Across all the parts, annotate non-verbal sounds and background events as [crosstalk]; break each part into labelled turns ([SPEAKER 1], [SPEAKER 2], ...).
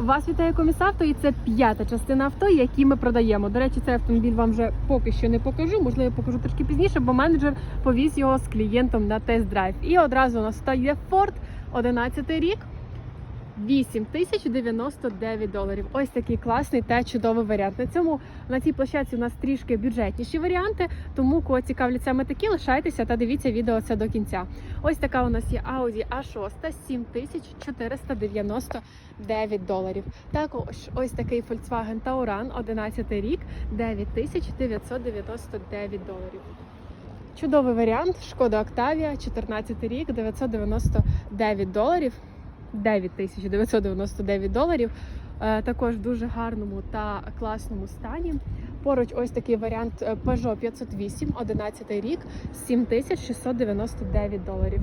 [SPEAKER 1] Вас вітає комісавто, і це п'ята частина авто, які ми продаємо. До речі, цей автомобіль вам вже поки що не покажу. Можливо, я покажу трошки пізніше, бо менеджер повіз його з клієнтом на тест-драйв. І одразу у нас тут є Ford 11 рік. 8 тисяч 99 доларів. Ось такий класний та чудовий варіант. На цьому на цій площадці у нас трішки бюджетніші варіанти. Тому кого цікавлять саме такі, лишайтеся та дивіться відео це до кінця. Ось така у нас є Audi A6 7499 доларів. Також ось такий Volkswagen Tauran 11 рік 9999 доларів. Чудовий варіант. Шкода Octavia 14 рік 999 доларів. 9999 доларів. Е, Також в дуже гарному та класному стані. Поруч ось такий варіант е, Peugeot 508, 11 рік, 7699 доларів.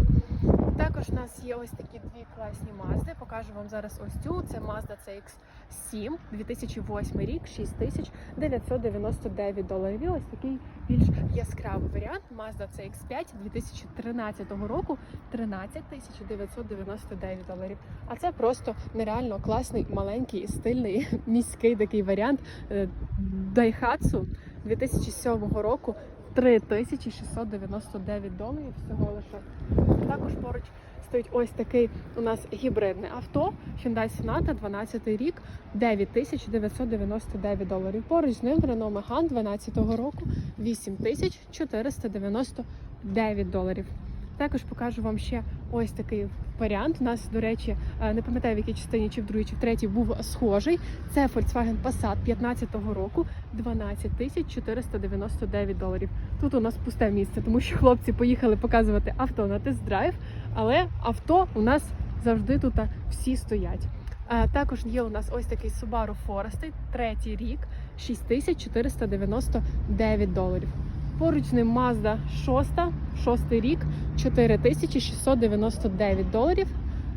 [SPEAKER 1] Також у нас є ось такі дві класні Mazda. Покажу вам зараз ось цю. Це Mazda CX-7, 2008 рік, 6999 доларів. І ось такий більш яскравий варіант Mazda CX-5 2013 року, 13999 доларів. А це просто нереально класний, маленький, стильний, [laughs] міський такий варіант е, Daihatsu 2007 року. 3699 доларів всього лише. Також поруч стоїть ось такий у нас гібридне авто Hyundai Sonata 12 рік 9999 доларів. Поруч з ним Renault Megane 12 року 8499 доларів. Також покажу вам ще ось такий варіант. У нас, до речі, е, не пам'ятаю в якій частині, чи в другій, чи в третій був схожий. Це Volkswagen Passat 15-го року, 12 тисяч 499 доларів. Тут у нас пусте місце, тому що хлопці поїхали показувати авто на тест-драйв, але авто у нас завжди тут всі стоять. Е, Також є у нас ось такий Subaru Forester, третій рік, 6499 доларів. Поруч ним Mazda 6, 6 рік, 4699 доларів.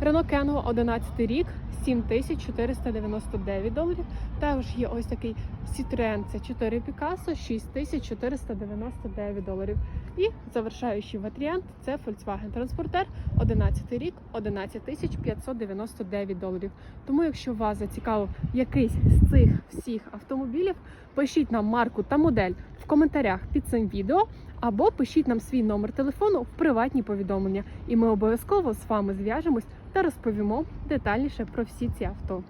[SPEAKER 1] Renault Kangoo 11 рік, 7499 доларів. Також є ось такий Citroen C4 Picasso, 6499 доларів. І завершаючий варіант це Volkswagen Transporter 11 рік, 11599 доларів. Тому, якщо вас зацікавив якийсь з цих всіх автомобілів, пишіть нам марку та модель в коментарях під цим відео, або пишіть нам свій номер телефону в приватні повідомлення, і ми обов'язково з вами зв'яжемось та розповімо детальніше про всі ці авто.